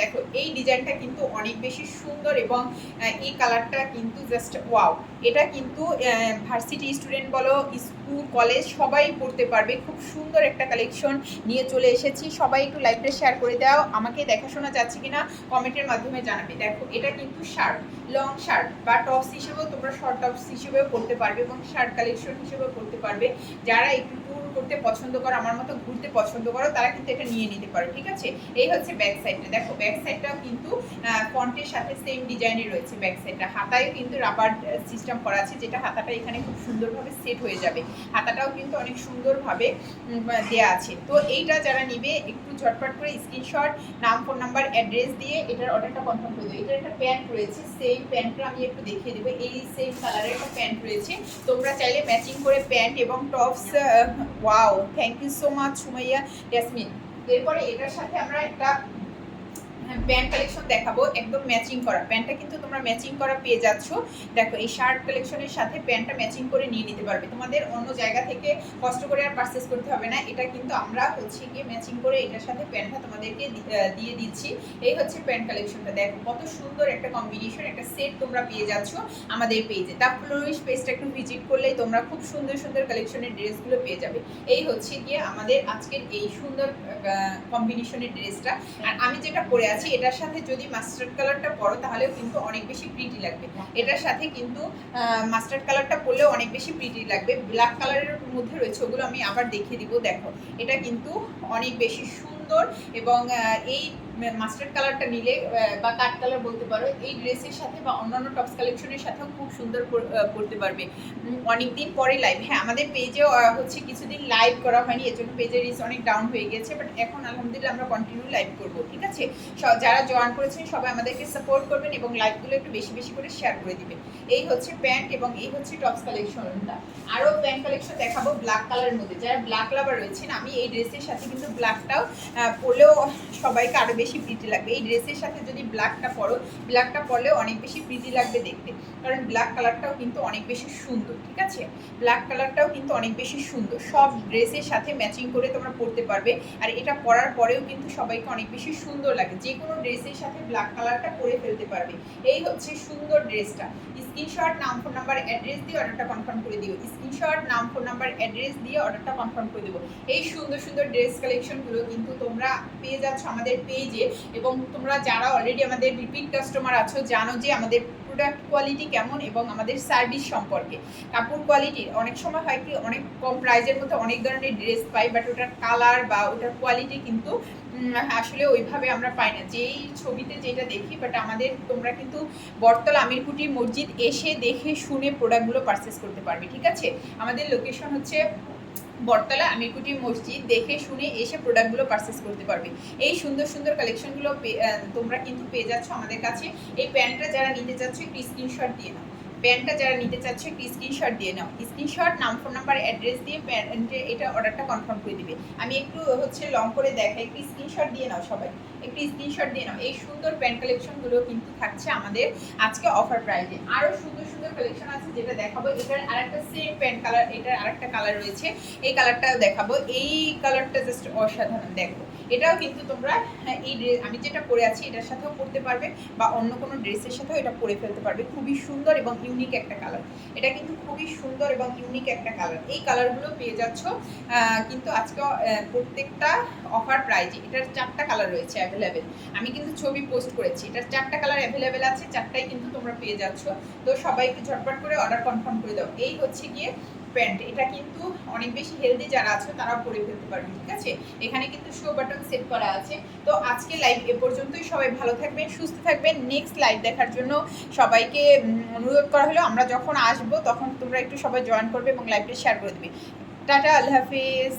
দেখো, এই ডিজাইনটা কিন্তু অনেক বেশি সুন্দর এবং এই কালারটা কিন্তু জাস্ট ওয়াও এটা কিন্তু ভার্সিটি স্টুডেন্ট বলো স্কুল কলেজ সবাই পড়তে পারবে। খুব সুন্দর একটা কালেকশন নিয়ে চলে এসেছি। সবাই একটু লাইভটা শেয়ার করে দাও। আমাকে দেখাশোনা যাচ্ছে কিনা কমেন্টের মাধ্যমে জানাবে। দেখো, এটা কিন্তু শার্ট লং শার্ট বা টপস হিসেবেও তোমরা শর্ট টপস হিসেবেও পড়তে পারবে এবং শার্ট কালেকশন হিসেবেও পড়তে পারবে। যারা একটু করতে পছন্দ করো, আমার মতো ঘুরতে পছন্দ করো, তারা কিন্তু এটা নিয়ে নিতে পারো, ঠিক আছে? এই হচ্ছে ব্যাক সাইডটা দেখো ব্যাক সাইডটাও কিন্তু ফন্টের সাথে সেম ডিজাইনে রয়েছে ব্যাক সাইডটা হাতায় কিন্তু রাবার সিস্টেম করা আছে, যেটা হাতাটা এখানে খুব সুন্দরভাবে সেট হয়ে যাবে। হাতাটাও কিন্তু অনেক সুন্দরভাবে দেয়া আছে। তো এইটা যারা নিবে, একটু ঝটপট করে স্ক্রিনশট নাম ফোন নাম্বার অ্যাড্রেস দিয়ে এটার অর্ডারটা কনফার্ম করে দেবো এটার একটা প্যান্ট রয়েছে, সেই প্যান্টটা আমি একটু দেখিয়ে দেবো। এই সেম কালারের একটা প্যান্ট রয়েছে। তোমরা চাইলে ম্যাচিং করে প্যান্ট এবং tops wow thank you so much Sumaiya Yasmin এরপরে এটার সাথে আমরা একটা প্যান্ট কালেকশন দেখাবো, একদম ম্যাচিং করা। প্যান্টটা কিন্তু তোমরা ম্যাচিং করা পেয়ে যাচ্ছ। দেখো, এই শার্ট কালেকশনের সাথে প্যান্টটা ম্যাচিং করে নিয়ে নিতে পারবে। তোমাদের অন্য জায়গা থেকে কষ্ট করে আর পারচেস করতে হবে না। এটা কিন্তু আমরা হচ্ছে গিয়ে ম্যাচিং করে এটার সাথে প্যান্টটা তোমাদেরকে দিয়ে দিচ্ছি। এই হচ্ছে প্যান্ট কালেকশনটা দেখো, কত সুন্দর একটা কম্বিনেশন একটা সেট তোমরা পেয়ে যাচ্ছ আমাদের পেজে তা ফ্লোরিশ পেজটা একটু ভিজিট করলেই তোমরা খুব সুন্দর সুন্দর কালেকশনের ড্রেসগুলো পেয়ে যাবে। এই হচ্ছে গিয়ে আমাদের আজকের এই সুন্দর কম্বিনেশনের ড্রেসটা। আর আমি যেটা পরে আছি, এটার সাথে যদি মাস্টার্ড কালারটা পরো, তাহলেও কিন্তু অনেক বেশি প্রিটি লাগবে। এটার সাথে কিন্তু মাস্টার্ড কালারটা পরলেও অনেক বেশি প্রিটি লাগবে। ব্ল্যাক কালারের মধ্যে রয়েছে, ওগুলো আমি আবার দেখিয়ে দিব, দেখো। এটা কিন্তু অনেক বেশি সুন্দর এবং এই মাস্টার্ড কালারটা নিলে বা কাট কালার বলতে পারো, এই ড্রেসের সাথে বা অন্যান্য টপস কালেকশনের সাথেও খুব সুন্দর করতে পারবে। অনেক দিন পরে লাইভ হ্যাঁ আমাদের পেজেও হচ্ছে কিছুদিন লাইভ করা হয়নি, এর জন্য পেজের রিচ অনেক ডাউন হয়ে গেছে বাট এখন আলহামদুলিল্লাহ আমরা কন্টিনিউ লাইভ করব, ঠিক আছে? যারা জয়েন করেছেন, সবাই আমাদেরকে সাপোর্ট করবেন এবং লাইভগুলো একটু বেশি বেশি করে শেয়ার করে দিবেন। এই হচ্ছে প্যান্ট এবং এই হচ্ছে টপস কালেকশনটা আরও প্যান্ট কালেকশন দেখাবো ব্ল্যাক কালারের মধ্যে। যারা ব্ল্যাক লাভার রয়েছেন, আমি এই ড্রেসের সাথে কিন্তু ব্ল্যাকটাও পরলেও সবাইকে আরও বেশি প্রীতি লাগবে। এই ড্রেসের সাথে যদি ব্ল্যাকটা পরো ব্ল্যাকটা পরলেও অনেক বেশি প্রীতি লাগবে দেখতে। কারণ ব্ল্যাক কালারটাও কিন্তু অনেক বেশি সুন্দর, ঠিক আছে? ব্ল্যাক কালারটাও কিন্তু অনেক বেশি সুন্দর। সব ড্রেসের সাথে ম্যাচিং করে তোমরা পরতে পারবে। আর এটা পরার পরেও কিন্তু সবাইকে অনেক বেশি সুন্দর লাগে। যে কোনো ড্রেসের সাথে ব্ল্যাক কালারটা পরে ফেলতে পারবে। এই হচ্ছে সুন্দর ড্রেসটা স্ক্রিনশট নাম ফোন নাম্বার অ্যাড্রেস দিয়ে অর্ডারটা কনফার্ম করে দিও। স্ক্রিনশট নাম ফোন নাম্বার অ্যাড্রেস দিয়ে অর্ডারটা কনফার্ম করে দেবো। এই সুন্দর সুন্দর ড্রেস কালেকশনগুলো কিন্তু তোমরা পেয়ে যাচ্ছ আমাদের পেজে এবং তোমরা যারা অলরেডি আমাদের রিপিট কাস্টমার আছো, জানো যে আমাদের প্রোডাক্ট কোয়ালিটি কেমন এবং আমাদের সার্ভিস সম্পর্কে। কাপড় কোয়ালিটি অনেক সময় হয় কি, অনেক কম প্রাইজের মধ্যে অনেক ধরনের ড্রেস পাই বাট ওটার কালার বা ওটার কোয়ালিটি কিন্তু আসলে ওইভাবে আমরা পাই না। যেই ছবিতে যেটা দেখি বাট আমাদের, তোমরা কিন্তু বটতলা আমিরকুটি মসজিদ এসে দেখে শুনে প্রোডাক্টগুলো পারচেস করতে পারবে, ঠিক আছে? আমাদের লোকেশন হচ্ছে বটতলা আমিরকুটি মসজিদ দেখে শুনে এসে প্রোডাক্টগুলো পারচেস করতে পারবে। এই সুন্দর সুন্দর কালেকশনগুলো তোমরা কিন্তু পেয়ে যাচ্ছ আমাদের কাছে। এই প্যান্টটা যারা নিতে যাচ্ছে একটু স্ক্রিনশট দিয়ে নাও। প্যান্টটা যারা নিতে চাচ্ছ, একটু স্ক্রিনশট দিয়ে নাও। স্ক্রিনশট নাম ফোন নাম্বার অ্যাড্রেস দিয়ে প্যান্টে এটা অর্ডারটা কনফার্ম করে দিবে। আমি একটু হচ্ছে লং করে দেখাই, একটু স্ক্রিনশট দিয়ে নাও সবাই। একটু স্ক্রিনশট দিয়ে নাও। এই সুন্দর প্যান্ট কালেকশনগুলো কিন্তু থাকছে আমাদের আজকে অফার প্রাইজে আরও সুন্দর সুন্দর কালেকশন আছে যেটা দেখাবো। এটার আরেকটা সেম প্যান্ট কালার এটার আরেকটা কালার রয়েছে। এই কালারটাও দেখাবো। এই কালারটা জাস্ট অসাধারণ, দেখো। এটাও কিন্তু তোমরা হ্যাঁ, এই আমি যেটা পরে আছি এটার সাথেও পরতে পারবে বা অন্য কোনো ড্রেসের সাথেও এটা পরে ফেলতে পারবে। খুবই সুন্দর এবং ইউনিক একটা কালার এটা কিন্তু খুবই সুন্দর এবং ইউনিক একটা কালার এই কালারগুলো পেয়ে যাচ্ছ কিন্তু আজকে প্রত্যেকটা অফার প্রাইজে এটার চারটা কালার রয়েছে অ্যাভেলেবেল আমি কিন্তু ছবি পোস্ট করেছি। এটার চারটা কালার অ্যাভেলেবেল আছে চারটাই কিন্তু তোমরা পেয়ে যাচ্ছ। তো সবাই একটু ঝটপট করে অর্ডার কনফার্ম করে দাও। এই হচ্ছে গিয়ে প্যান্ট এটা কিন্তু অনেক বেশি হেলদি যারা আছে, তারাও পরে ফেলতে পারবে, ঠিক আছে? এখানে কিন্তু শো বাটন সেট করা আছে। তো আজকে লাইভ এ পর্যন্তই সবাই ভালো থাকবেন, সুস্থ থাকবেন। নেক্সট লাইভ দেখার জন্য সবাইকে অনুরোধ করা হলো, আমরা যখন আসব তখন তোমরা একটু সবাই জয়েন করবে এবং লাইভটা শেয়ার করে দেবে। টাটা, আল্লাহ হাফিজ।